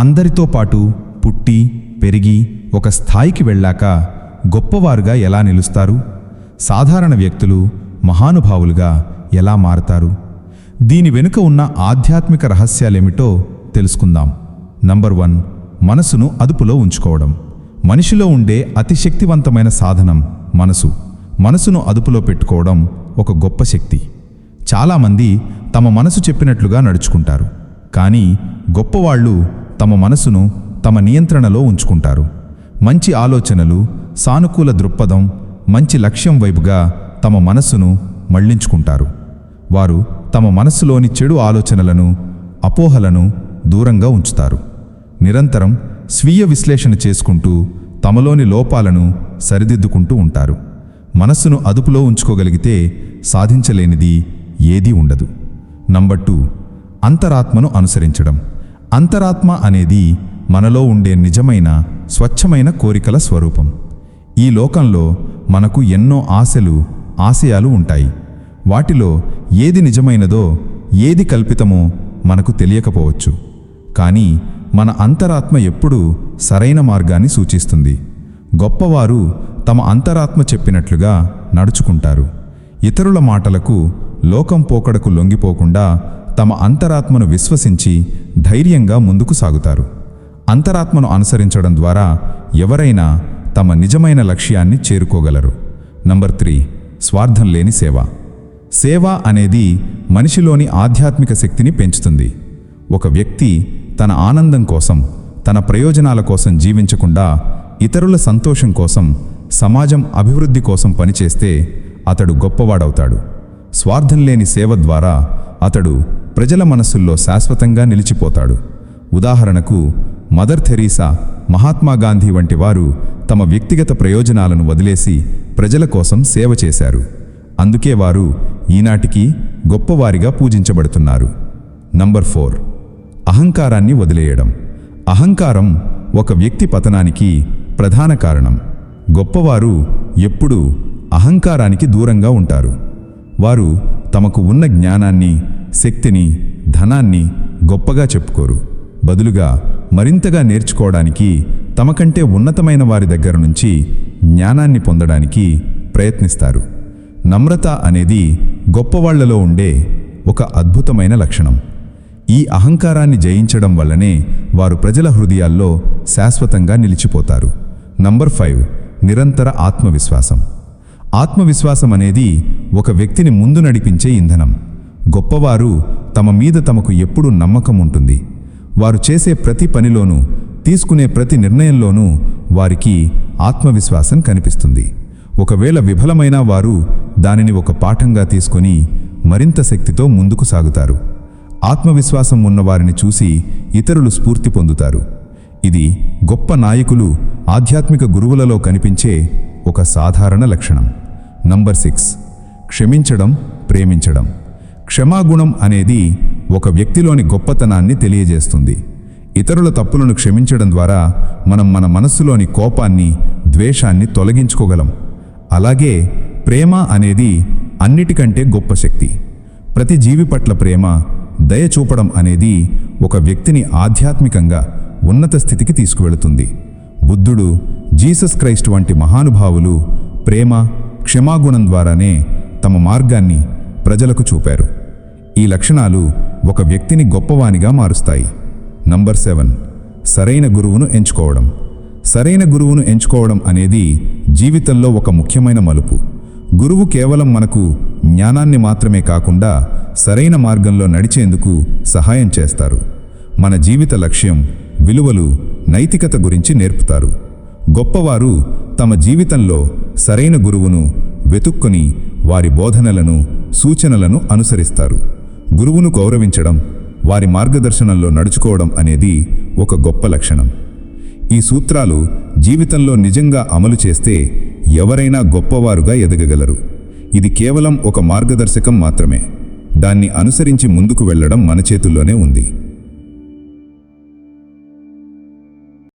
అందరితో పాటు పుట్టి పెరిగి ఒక స్థాయికి వెళ్ళాక గొప్పవారుగా ఎలా నిలుస్తారు? సాధారణ వ్యక్తులు మహానుభావులుగా ఎలా మారతారు? దీని వెనుక ఉన్న ఆధ్యాత్మిక రహస్యాలేమిటో తెలుసుకుందాం. నంబర్ వన్ మనసును అదుపులో ఉంచుకోవడం. మనిషిలో ఉండే అతి శక్తివంతమైన సాధనం మనసు. మనసును అదుపులో పెట్టుకోవడం ఒక గొప్ప శక్తి. చాలామంది తమ మనసు చెప్పినట్లుగా నడుచుకుంటారు. కానీ గొప్పవాళ్ళు తమ మనసును తమ నియంత్రణలో ఉంచుకుంటారు. మంచి ఆలోచనలు సానుకూల దృక్పథం మంచి లక్ష్యం వైపుగా తమ మనస్సును మళ్ళించుకుంటారు. వారు తమ మనస్సులోని చెడు ఆలోచనలను అపోహలను దూరంగా ఉంచుతారు. నిరంతరం స్వీయ విశ్లేషణ చేసుకుంటూ తమలోని లోపాలను సరిదిద్దుకుంటూ ఉంటారు. మనస్సును అదుపులో ఉంచుకోగలిగితే సాధించలేనిది ఏదీ ఉండదు. నంబర్ టూ అంతరాత్మను అనుసరించడం. అంతరాత్మ అనేది మనలో ఉండే నిజమైన స్వచ్ఛమైన కోరికల స్వరూపం. ఈ లోకంలో మనకు ఎన్నో ఆశలు ఆశయాలు ఉంటాయి. వాటిలో ఏది నిజమైనదో ఏది కల్పితమో మనకు తెలియకపోవచ్చు. కానీ మన అంతరాత్మ ఎప్పుడూ సరైన మార్గాన్ని సూచిస్తుంది. గొప్పవారు తమ అంతరాత్మ చెప్పినట్లుగా నడుచుకుంటారు. ఇతరుల మాటలకు లోకం పోకడకు లొంగిపోకుండా తమ అంతరాత్మను విశ్వసించి ధైర్యంగా ముందుకు సాగుతారు. అంతరాత్మను అనుసరించడం ద్వారా ఎవరైనా తమ నిజమైన లక్ష్యాన్ని చేరుకోగలరు. నంబర్ త్రీ స్వార్థం లేని సేవ. సేవ అనేది మనిషిలోని ఆధ్యాత్మిక శక్తిని పెంచుతుంది. ఒక వ్యక్తి తన ఆనందం కోసం తన ప్రయోజనాల కోసం జీవించకుండా ఇతరుల సంతోషం కోసం సమాజం అభివృద్ధి కోసం పనిచేస్తే అతడు గొప్పవాడవుతాడు. స్వార్థం లేని సేవ ద్వారా అతడు ప్రజల మనస్సుల్లో శాశ్వతంగా నిలిచిపోతాడు. ఉదాహరణకు మదర్ థెరీసా మహాత్మాగాంధీ వంటి వారు తమ వ్యక్తిగత ప్రయోజనాలను వదిలేసి ప్రజల కోసం సేవ చేశారు. అందుకే వారు ఈనాటికి గొప్పవారిగా పూజించబడుతున్నారు. Number four. అహంకారాన్ని వదిలేయడం. అహంకారం ఒక వ్యక్తి పతనానికి ప్రధాన కారణం. గొప్పవారు ఎప్పుడూ అహంకారానికి దూరంగా ఉంటారు. వారు తమకు ఉన్న జ్ఞానాన్ని శక్తిని ధనాన్ని గొప్పగా చెప్పుకోరు. బదులుగా మరింతగా నేర్చుకోవడానికి తమకంటే ఉన్నతమైన వారి దగ్గర నుంచి జ్ఞానాన్ని పొందడానికి ప్రయత్నిస్తారు. నమ్రత అనేది గొప్పవాళ్ళలో ఉండే ఒక అద్భుతమైన లక్షణం. ఈ అహంకారాన్ని జయించడం వల్లనే వారు ప్రజల హృదయాల్లో శాశ్వతంగా నిలిచిపోతారు. నంబర్ ఫైవ్ నిరంతర ఆత్మవిశ్వాసం. ఆత్మవిశ్వాసం అనేది ఒక వ్యక్తిని ముందు నడిపించే ఇంధనం. గొప్పవారు తమ మీద తమకు ఎప్పుడూ నమ్మకం ఉంటుంది. వారు చేసే ప్రతి పనిలోనూ తీసుకునే ప్రతి నిర్ణయంలోనూ వారికి ఆత్మవిశ్వాసం కనిపిస్తుంది. ఒకవేళ విఫలమైన వారు దానిని ఒక పాఠంగా తీసుకొని మరింత శక్తితో ముందుకు సాగుతారు. ఆత్మవిశ్వాసం ఉన్నవారిని చూసి ఇతరులు స్ఫూర్తి పొందుతారు. ఇది గొప్ప నాయకులు ఆధ్యాత్మిక గురువులలో కనిపించే ఒక సాధారణ లక్షణం. Number six. క్షమించడం ప్రేమించడం. క్షమాగుణం అనేది ఒక వ్యక్తిలోని గొప్పతనాన్ని తెలియజేస్తుంది. ఇతరుల తప్పులను క్షమించడం ద్వారా మనం మన మనస్సులోని కోపాన్ని ద్వేషాన్ని తొలగించుకోగలం. అలాగే ప్రేమ అనేది అన్నిటికంటే గొప్ప శక్తి. ప్రతి జీవి పట్ల ప్రేమ దయ చూపడం అనేది ఒక వ్యక్తిని ఆధ్యాత్మికంగా ఉన్నత స్థితికి తీసుకువెళుతుంది. బుద్ధుడు జీసస్ క్రైస్ట్ వంటి మహానుభావులు ప్రేమ క్షమాగుణం ద్వారానే తమ మార్గాన్ని ప్రజలకు చూపారు. ఈ లక్షణాలు ఒక వ్యక్తిని గొప్పవానిగా మారుస్తాయి. Number seven. సరైన గురువును ఎంచుకోవడం. సరైన గురువును ఎంచుకోవడం అనేది జీవితంలో ఒక ముఖ్యమైన మలుపు. గురువు కేవలం మనకు జ్ఞానాన్ని మాత్రమే కాకుండా సరైన మార్గంలో నడిచేందుకు సహాయం చేస్తారు. మన జీవిత లక్ష్యం విలువలు నైతికత గురించి నేర్పుతారు. గొప్పవారు తమ జీవితంలో సరైన గురువును వెతుక్కొని వారి బోధనలను సూచనలను అనుసరిస్తారు. గురువును గౌరవించడం వారి మార్గదర్శనంలో నడుచుకోవడం అనేది ఒక గొప్ప లక్షణం. ఈ సూత్రాలు జీవితంలో నిజంగా అమలు చేస్తే ఎవరైనా గొప్పవారుగా ఎదగగలరు. ఇది కేవలం ఒక మార్గదర్శకం మాత్రమే. దాన్ని అనుసరించి ముందుకు వెళ్ళడం మన చేతుల్లోనే ఉంది.